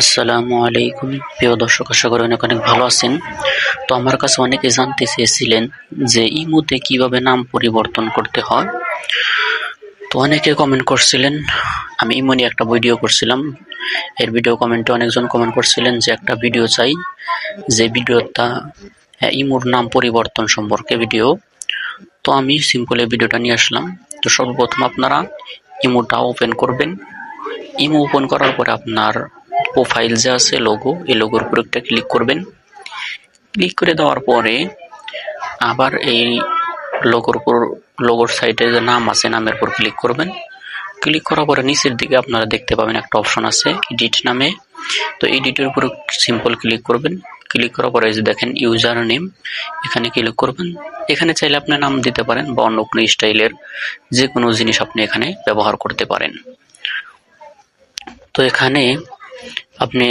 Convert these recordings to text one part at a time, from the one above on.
আসসালামু আলাইকুম। প্রিয় দর্শক, আশা করি অনেক অনেক ভালো আছেন। তো আমার কাছে অনেকে জানতে চেয়েছিলেন যে ইমুতে কীভাবে নাম পরিবর্তন করতে হয়। তো অনেকে কমেন্ট করছিলেন, আমি ইমো নিয়ে একটা ভিডিও করছিলাম। এর ভিডিও কমেন্টে অনেকজন কমেন্ট করছিলেন যে একটা ভিডিও চাই, যে ভিডিওটা ইমোর নাম পরিবর্তন সম্পর্কে ভিডিও তো আমি সিম্পল ভিডিওটা নিয়ে আসলাম। তো সর্বপ্রথম আপনারা ইমোটা ওপেন করবেন। ইমো ওপেন করার পরে আপনার প্রোফাইল যে আছে লোগো এই লোগোর উপর একটা ক্লিক করবেন। ক্লিক করে দেওয়ার পরে আবার এই লোগোর উপর লোগোর সাইডে যে নাম আছে, নামের উপর ক্লিক করবেন। ক্লিক করার পরে নিচের দিকে আপনারা দেখতে পাবেন একটা অপশন আছে এডিট নামে। তো এডিটের উপর সিম্পল ক্লিক করবেন। ক্লিক করার পরে যে দেখেন ইউজার নেম এখানে ক্লিক করবেন। এখানে চাইলে আপনি নাম দিতে পারেন বা অন্য কোনো স্টাইলের যে কোনো জিনিস আপনি এখানে ব্যবহার করতে পারেন। তো এখানে আপনি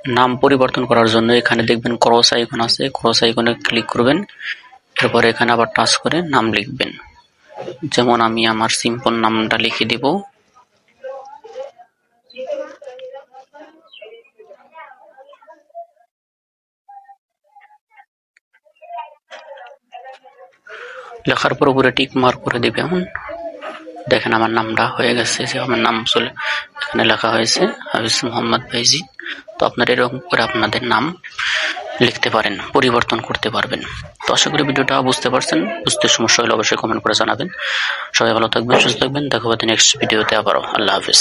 নাম পরিবর্তন করার জন্য এখানে দেখবেন ক্রস আইকন আছে। ক্রস আইকনে ক্লিক করবেন। এরপরে এখানে আবার টাচ করে নাম লিখবেন। যেমন আমি আমার সিম্পল নামটা লিখে দিব। লেখার পর উপরে টিক মার্ক করে দিবে। এখন দেখেন আমার নামটা হয়ে গেছে। যে আমার নাম চলে এখানে লেখা হয়েছে, হাফিজ মোহাম্মদ ভাইজি তো আপনার এরকম করে আপনাদের নাম লিখতে পারেন, পরিবর্তন করতে পারবেন। তো আশা করি ভিডিওটা বুঝতে পারছেন, বুঝতে সমস্যা হলে অবশ্যই কমেন্ট করে জানাবেন। সবাই ভালো থাকবেন, সুস্থ থাকবেন, দেখা হবে নেক্সট ভিডিওতে আবারও। আল্লাহ হাফিজ।